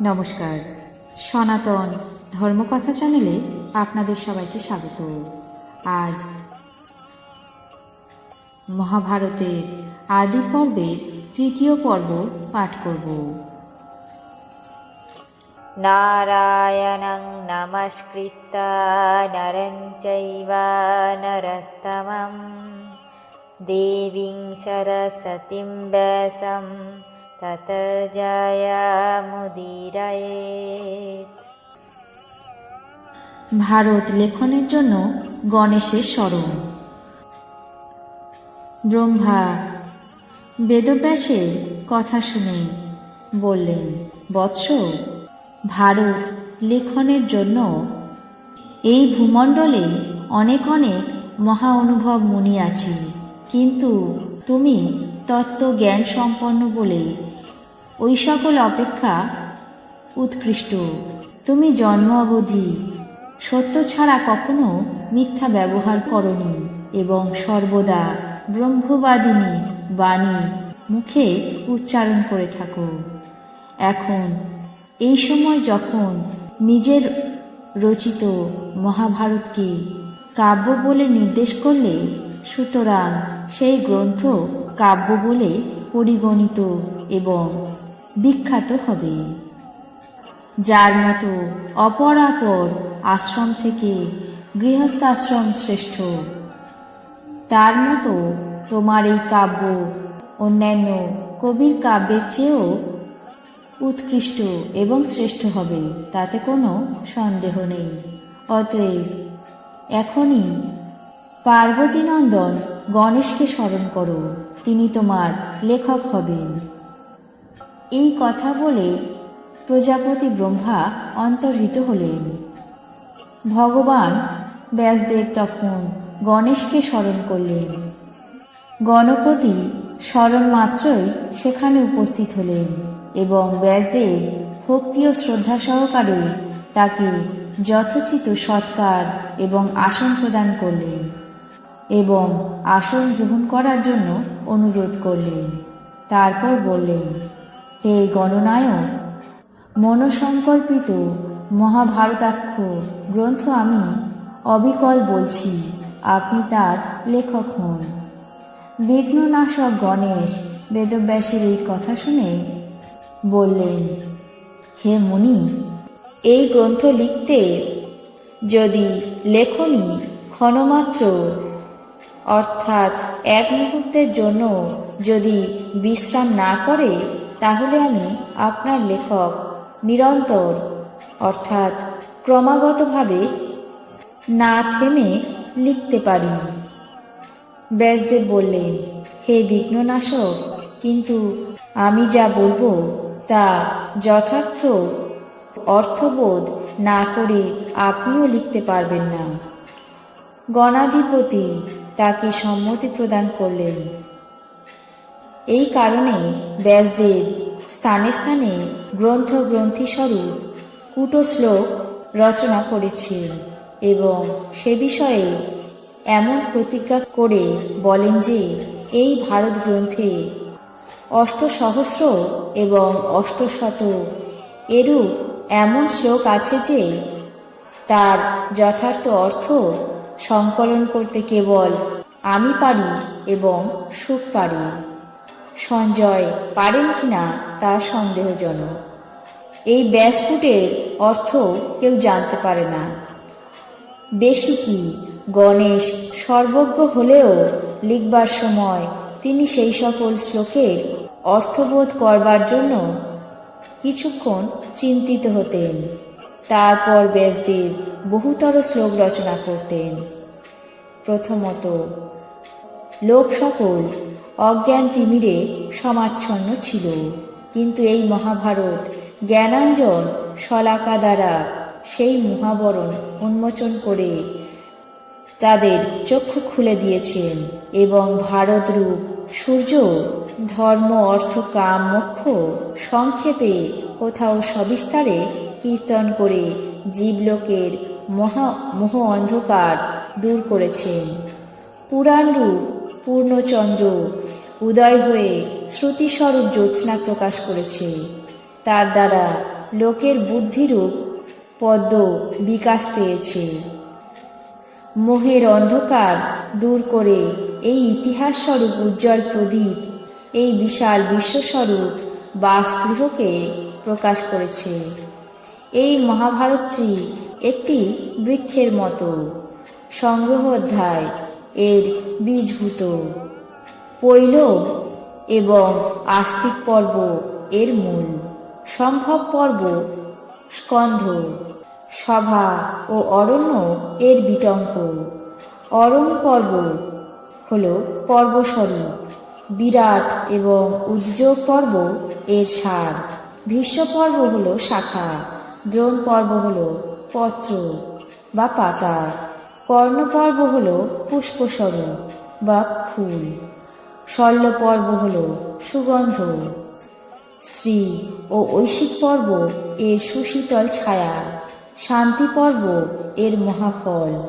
নমস্কার। সনাতন ধর্মকথা চ্যানেলে আপনাদের সবাইকে স্বাগত। আজ মহাভারতের আদি পর্বের তৃতীয় পর্ব পাঠ করব। নারায়ণং নমস্কৃত নরঞ্চৈব নরতমম দেবীং সরস্বতীং ব্যাসম। तत ভারত লেখনের জন্য গণেশের স্মরণ। ব্রহ্মা বেদব্যাসে কথা শুনে বললেন, বৎস, ভারত লেখনের জন্য এই ভূমণ্ডলে অনেক অনেক মহা অনুভব মুনি আছে, কিন্তু তুমি তত্ত্ব জ্ঞান সম্পন্ন বলে ওই সকল অপেক্ষা উৎকৃষ্ট। তুমি জন্ম অবধি সত্য ছাড়া কখনো মিথ্যা ব্যবহার করনি এবং সর্বদা ব্রহ্মবাদিনী বাণী মুখে উচ্চারণ করে থাকো। এখন এই সময় যখন নিজের রচিত মহাভারতকে কাব্য বলে নির্দেশ করলে সুতরাং সেই গ্রন্থ কাব্য বলে পরিগণিত এবং বিখ্যাত হবে। যার মতো অপরাপর আশ্রম থেকে গৃহস্থাশ্রম শ্রেষ্ঠ। তার মতো তোমার এই কাব্য অন্যান্য কবির কাব্যের চেয়েও উৎকৃষ্ট এবং শ্রেষ্ঠ হবে, তাতে কোনো সন্দেহ নেই। অতএব এখনই পার্বতীনন্দন গণেশকে স্মরণ করো, তিনি তোমার লেখক হবেন। এই কথা বলে প্রজাপতি ব্রহ্মা অন্তর্হিত হলেন। ভগবান ব্যাসদেব তখন গণেশকে স্মরণ করলেন। গণপতি স্মরণ মাত্রই সেখানে উপস্থিত হলেন এবং ব্যাসদেব ভক্তি ও শ্রদ্ধা সহকারে তাকে যথোচিত সৎকার এবং আসন প্রদান করলেন। এবং আসন গ্রহণ করার জন্য অনুরোধ করলেন। তারপর বললেন, হে গণনায়ক, মনসংকল্পিত মহাভারতাক্ষ গ্রন্থ আমি অবিকল বলছি, আপনি তার লেখক হন। বিঘ্ননাশক গণেশ বেদব্যাসের এই কথা শুনে বললেন, হে মুনি, এই গ্রন্থ লিখতে যদি লেখনি ক্ষণমাত্র অর্থাৎ এক মুহূর্তের জন্য যদি বিশ্রাম না করে, তাহলে আমি আপনার লেখক নিরন্তর, অর্থাৎ ক্রমাগতভাবে না থেমে লিখতে পারি। ব্যাসদেব বললেন, হে বিঘ্ননাশক, কিন্তু আমি যা বলব তা যথার্থ অর্থবোধ না করে আপনিও লিখতে পারবেন না। গণাধিপতি তাকে সম্মতি প্রদান করলেন। এই কারণে ব্যাসদেব স্থানে স্থানে গ্রন্থ গ্রন্থিস্বরূপ কুটো শ্লোক রচনা করেছেন এবং সে বিষয়ে এমন প্রতিজ্ঞা করে বলেন যে, এই ভারত গ্রন্থে অষ্ট সহস্র এবং অষ্টশত এরূপ এমন শ্লোক আছে যে, তার যথার্থ অর্থ সংকলন করতে কেবল আমি পারি এবং সুখ পারি। সঞ্জয় পারেন কিনা তা সন্দেহজনক। এই ব্যাসপুটের অর্থ কেউ জানতে পারে না। বেশি কি? গণেশ সর্বজ্ঞ হলেও লিখবার সময় তিনি সেই সকল শ্লোকের অর্থবোধ করবার জন্য কিছুক্ষণ চিন্তিত হতেন। তারপর ব্যাসদেব বহুতর শ্লোক রচনা করতেন। প্রথমত, লোক সকল অজ্ঞান তিমিরে সমাচ্ছন্ন ছিল, কিন্তু এই মহাভারত জ্ঞানাঞ্জন শলাকা দ্বারা সেই মহাবরণ উন্মোচন করে তাদের চক্ষু খুলে দিয়েছেন এবং ভারতরূপ সূর্য, ধর্ম, অর্থ, কাম, মোক্ষ সংক্ষেপে কোথাও সবিস্তারে কীর্তন করে জীবলোকের মহা মোহ অন্ধকার দূর করেছেন। পুরাণরূপ পূর্ণচন্দ্র, উদয় হয়ে শ্রুতিস্বরূপ জ্যোৎস্না প্রকাশ করেছে। তার দ্বারা লোকের বুদ্ধিরূপ পদ্ম বিকাশ পেয়েছে। মোহের অন্ধকার দূর করে এই ইতিহাস স্বরূপ উজ্জ্বল প্রদীপ, এই বিশাল বিশ্বস্বরূপ বাসগৃহকে প্রকাশ করেছে। এই মহাভারতটি একটি বৃক্ষের মতো। সংগ্রহ অধ্যায় এর বীজভূত। পৈল এবং আস্তিক পর্ব এর মূল। সম্ভব পর্ব স্কন্ধ। সভা ও অরণ্য এর বিটঙ্ক অরণ্য পর্ব হল পর্বস্বরূপ বিরাট এবং উদ্যোগ পর্ব এর সার। ভীষ্ম পর্ব হল শাখা। দ্রোণ পর্ব হল পত্র বা পাতা। কর্ণ পর্ব হল পুষ্পস্বরূপ বা ফুল। শল্য পর্ব হল সুগন্ধ। স্ত্রী ও ঐশিক পর্ব এর সুশীতল ছায়া। শান্তি পর্ব এর মহাফল।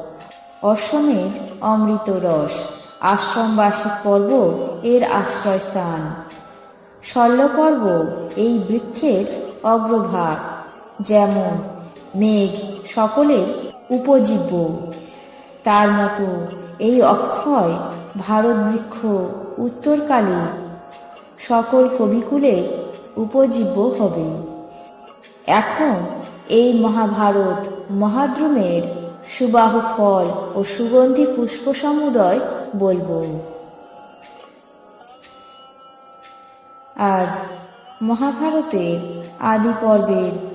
অশ্বমেধ অমৃত রস আশ্রমবাসিক পর্ব এর আশ্রয়স্থান। শল্য পর্ব এই বৃক্ষের অগ্রভাগ। যেমন মেঘ সকলের উপজীব্য। তার মতো এই অক্ষয় ভারত বৃক্ষ উত্তরকালে সকল কবিকুলে উপজীব্য হবে। এখন এই মহাভারত মহাদ্রুমের সুবাহ ফল ও সুগন্ধি পুষ্প সমুদয় বলব। আজ মহাভারতের আদি পর্বের